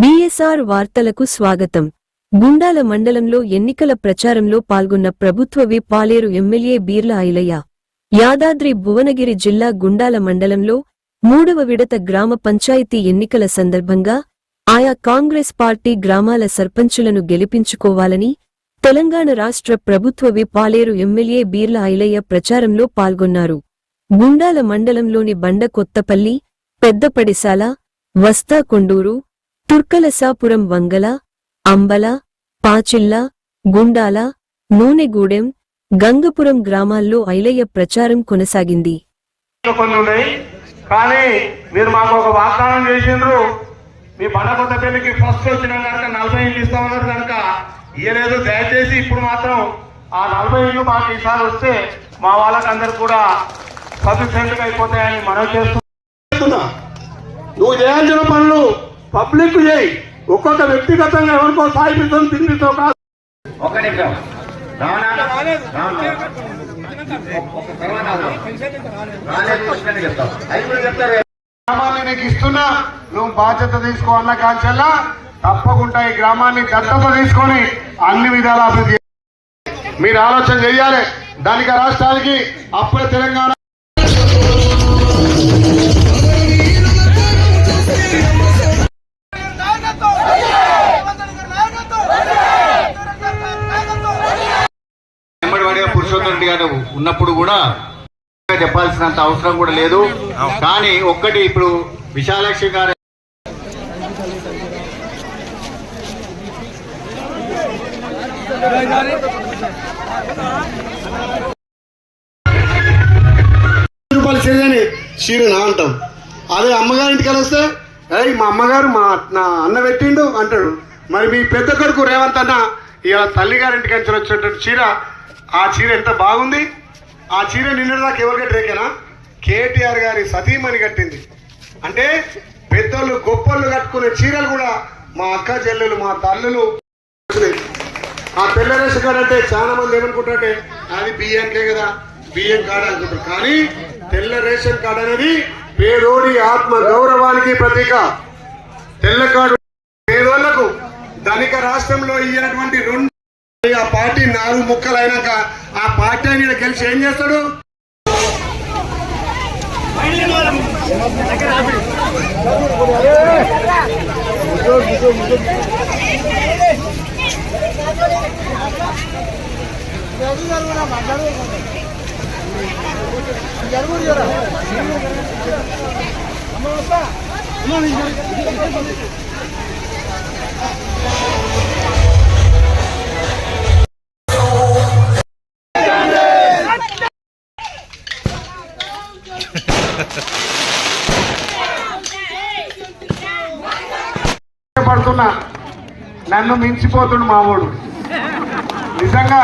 BSR వార్తలకు స్వాగతం. గుండాల మండలంలో ఎన్నికల ప్రచారంలో పాల్గొన్న ప్రభుత్వ వి పాలేరు ఎమ్మెల్యే బీర్ల ఐలయ్య. యాదాద్రి భువనగిరి జిల్లా గుండాల మండలంలో మూడవ విడత గ్రామ పంచాయతీ ఎన్నికల సందర్భంగా ఆయా కాంగ్రెస్ పార్టీ గ్రామాల సర్పంచులను గెలిపించుకోవాలని తెలంగాణ రాష్ట్ర ప్రభుత్వ వి పాలేరు ఎమ్మెల్యే బీర్ల ఐలయ్య ప్రచారంలో పాల్గొన్నారు. గుండాల మండలంలోని బండ కొత్తపల్లి పెద్దపడిశాల వస్తా కొండూరు తుర్కలసాపురం వంగల అంబల పాచిల్ల గుండాల నూనెగూడెం గంగపురం గ్రామాల్లో ఐలయ్య ప్రచారం కొనసాగింది. కొన్ని ఉన్నాయి కానీ మీరు మాకు ఒక వాగ్దానం చేసిండ్రు. మీ బండకొండ పెళ్ళికి ఫస్ట్ వచ్చిన కనుక నలభై ఇల్లు ఇస్తామన్నారు కనుక ఇయ్యలేదు. దయచేసి ఇప్పుడు మాత్రం ఆ నలభై ఇల్లు మాకు ఈసారి వస్తే మా వాళ్ళకందరు కూడా సఫిషియెంట్గా అయిపోతాయని మనం చేస్తున్నా. నువ్వు చేయాల్సిన పనులు పబ్లిక్ చేయి. ఒక్కొక్క వ్యక్తిగతంగా ఎవరికో సాయిపిస్తాం తిండితో కాదు. నిమిషం. గ్రామాన్ని నీకు ఇస్తున్నా నువ్వు బాధ్యత తీసుకో అన్న కాంచెల్లా. తప్పకుండా ఈ గ్రామాన్ని దత్తత తీసుకొని అన్ని విధాల అభివృద్ధి. మీరు ఆలోచన చేయాలి దానికి రాష్ట్రానికి అప్పుడే తెలంగాణ రెడ్డి గారు ఉన్నప్పుడు కూడా చెప్పాల్సినంత అవసరం కూడా లేదు. కానీ ఒక్కటి ఇప్పుడు విశాలాక్షి గారు రూపాయలు చీర నా అంటాం. అదే అమ్మగారి ఇంటికి వస్తే ఏయ్ మా అమ్మగారు మా నా అన్న పెట్టిండు అంటాడు. మరి మీ పెద్ద కొడుకు రేవంత్ అన్న ఇలా తల్లిగారింటికి నుంచి చీర ఆ చీర ఎంత బాగుంది? ఆ చీర నిన్నటిదాకా ఎవరు కట్టరేకేనా కేటీఆర్ గారి సతీమణి కట్టింది. అంటే పెద్దోళ్ళు గొప్పళ్ళు కట్టుకునే చీరలు కూడా మా అక్క చెల్లెలు మా తల్లులు ఆ తెల్ల రేషన్ కార్డు అంటే చాలా మంది ఏమనుకుంటారంటే అది బియ్యంకే కదా బియ్యం కార్డు అనుకుంటారు. కానీ తెల్ల రేషన్ కార్డు అనేది పేదోడి ఆత్మ గౌరవానికి ప్రతీక. తెల్ల కార్డు పేదోళ్ళకు ధనిక రాష్ట్రంలో ఇయ్యినటువంటి రెండు ఆ పార్టీ నాలుగు ముక్కలు అయినాక ఆ పార్టీ ఆయన గెలిచి ఏం చేస్తాడు? పడుతున్నా నన్ను మించిపోతుండు మావోడు. నిజంగా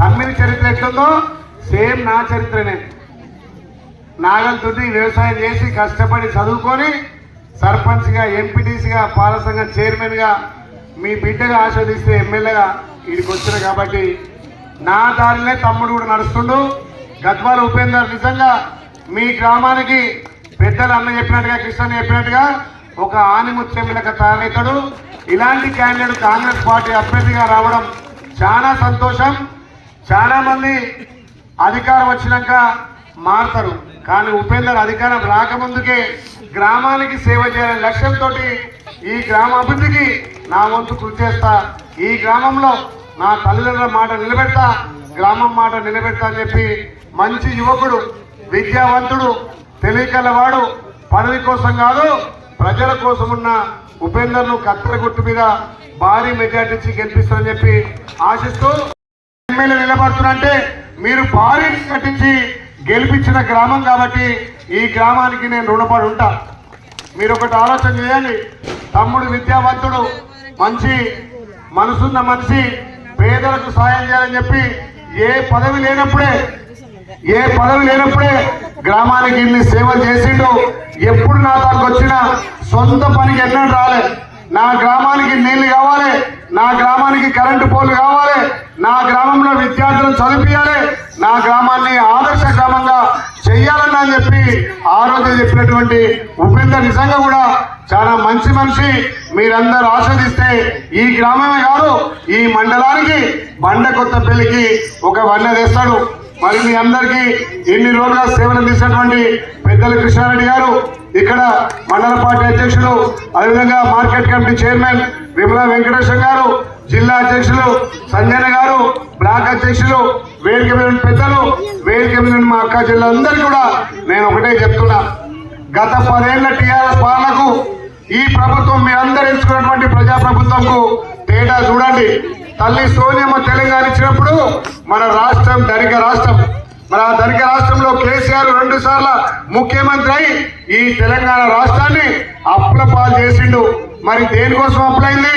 తమ్మిని చరిత్ర ఎట్లుందో సేమ్ నా చరిత్రనే. నాగల్తోటి వ్యవసాయం చేసి కష్టపడి చదువుకొని సర్పంచ్గా ఎంపీటీసీగా పాలసంఘం చైర్మన్గా మీ బిడ్డగా ఆస్వాదిస్తే ఎమ్మెల్యేగా వీడికి వచ్చిన కాబట్టి నా దారిలే తమ్ముడు కూడా నడుస్తుండు. గద్వాల ఉపేందర్ నిజంగా మీ గ్రామానికి పెద్దలు అన్న చెప్పినట్టుగా కృష్ణ చెప్పినట్టుగా ఒక ఆనిముత్యంలక తయారవుతాడు ఇలాంటి క్యాండిడేట్ కాంగ్రెస్ పార్టీ అభ్యర్థిగా రావడం చాలా సంతోషం. చాలా మంది అధికారం వచ్చినాక మారుతారు. కానీ ఉపేందర్ అధికారం రాకముందుకే గ్రామానికి సేవ చేయాలనే లక్ష్యంతో ఈ గ్రామ అభివృద్ధికి నా వంతు కృషి చేస్తా. ఈ గ్రామంలో నా తల్లిదండ్రుల మాట నిలబెడతా గ్రామం మాట నిలబెడతా అని చెప్పి మంచి యువకుడు విద్యావంతుడు తెలియకలవాడు పదవి కోసం కాదు ప్రజల కోసం ఉన్న ఉపేందర్ను కత్తెర గుట్టు మీద భారీ మెజార్టీ గెలిపిస్తారని చెప్పి ఆశిస్తూ ఎమ్మెల్యే నిలబడుతున్నంటే మీరు భారీ కట్టించి గెలిపించిన గ్రామం కాబట్టి ఈ గ్రామానికి నేను రుణపడి ఉంటా. మీరు ఒకటి ఆలోచన చేయాలి తమ్ముడు విద్యావంతుడు మంచి మనసున్న మనిషి పేదలకు సాయం చేయాలని చెప్పి ఏ పదవి లేనప్పుడే ఏ పదవి లేనప్పుడే గ్రామానికి ఇన్ని సేవలు చేసిండు. ఎప్పుడు నా దానికి వచ్చినా సొంత పనికి ఎన్నడూ రాలే. నా గ్రామానికి నీళ్ళు కావాలి నా గ్రామానికి కరెంటు పోలు కావాలి నా గ్రామంలో విద్యార్థులను చదివించాలి నా గ్రామాన్ని ఆదర్శ గ్రామంగా చెయ్యాలన్న అని చెప్పి ఆ రోజు చెప్పినటువంటి ఉపేందర్ నిజంగా కూడా చాలా మంచి మనిషి. మీరందరూ ఆస్వాదిస్తే ఈ గ్రామమే కాదు ఈ మండలానికి బండ కొత్త పెళ్ళికి ఒక వన్న తెస్తాడు. మరి మీ అందరికీ ఎన్ని రోజుల సేవలు అందించినటువంటి పెద్దల కృష్ణారెడ్డి గారు ఇక్కడ మండల పార్టీ అధ్యక్షులు అదేవిధంగా market committee chairman Vimala Venkateswara గారు జిల్లా అధ్యక్షులు సంజయ్ గారు బ్లాక్ అధ్యక్షులు వేదిక మీద పెద్దలు వేదిక మీద మా అక్క జిల్లాలందరికీ కూడా నేను ఒకటే చెప్తున్నా. గత పదేళ్ళ టీఆర్ఎస్ పాలనకు ఈ ప్రభుత్వం మీరందరూ ఎంచుకున్నటువంటి ప్రజా ప్రభుత్వంకు తేడా చూడండి. తల్లి సోనియమ్మ తెలంగాణ ఇచ్చినప్పుడు మన రాష్ట్రం ధనిక రాష్ట్రం. మన ఆ ధనిక రాష్ట్రంలో కేసీఆర్ రెండు సార్ల ముఖ్యమంత్రి అయి ఈ తెలంగాణ రాష్ట్రాన్ని అప్పుల పాలు చేసిండు. మరి దేనికోసం అప్పులైంది?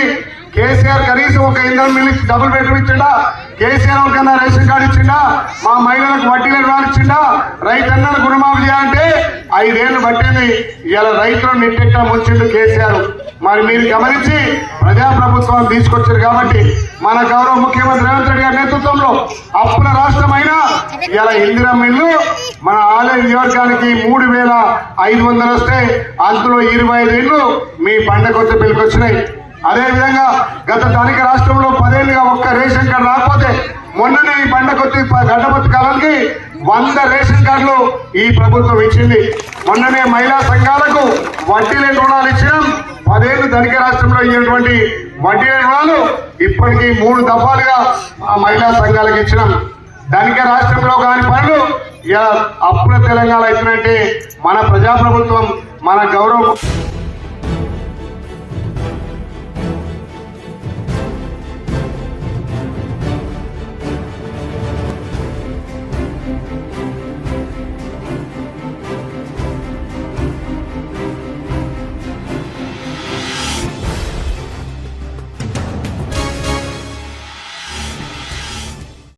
కేసీఆర్ కనీసం ఒక ఇంధనం మిల్లు డబుల్ బెడ్రూమ్ ఇచ్చిండా? కేసీఆర్ ఒకన్నా రేషన్ కార్డు ఇచ్చిండా? మా మహిళలకు వడ్డీల రుణాలు ఇచ్చిండా? రైతన్నలు రుణమాఫీ చేయాలంటే ఐదేళ్ళు పట్టింది. ఇలా రైతులను నిట్టెట్టా ముంచిండు కేసీఆర్. మరి మీరు గమనించి ప్రజాప్రభుత్వాన్ని తీసుకొచ్చారు కాబట్టి మన గౌరవ ముఖ్యమంత్రి రేవంత్ రెడ్డి గారి నేతృత్వంలో అప్పుల రాష్ట్రమైన ఇలా ఇందిరా ఇల్లు మన ఆలయ నియోజకానికి మూడు వేల ఐదు వందలు వస్తే అందులో ఇరవై ఐదు ఇళ్ళు మీ పంట కొత్త అదేవిధంగా గత ధనిక రాష్ట్రంలో పదేళ్ళుగా ఒక్క రేషన్ కార్డు రాకపోతే మొన్ననే ఈ బండ కొద్ది గడ్డపత్తి కాలానికి వంద రేషన్ కార్డులు ఈ ప్రభుత్వం ఇచ్చింది. మొన్ననే మహిళా సంఘాలకు వడ్డీ లేని రుణాలు ఇచ్చినాం. పదేళ్ళు ధనిక రాష్ట్రంలో ఇచ్చినటువంటి వడ్డీ రుణాలు ఇప్పటికీ మూడు దఫాలుగా ఆ మహిళా సంఘాలకు ఇచ్చినాం. ధనిక రాష్ట్రంలో కాని పనులు ఇలా అప్పుల తెలంగాణ ఇచ్చినట్టే మన ప్రజాప్రభుత్వం మన గౌరవం.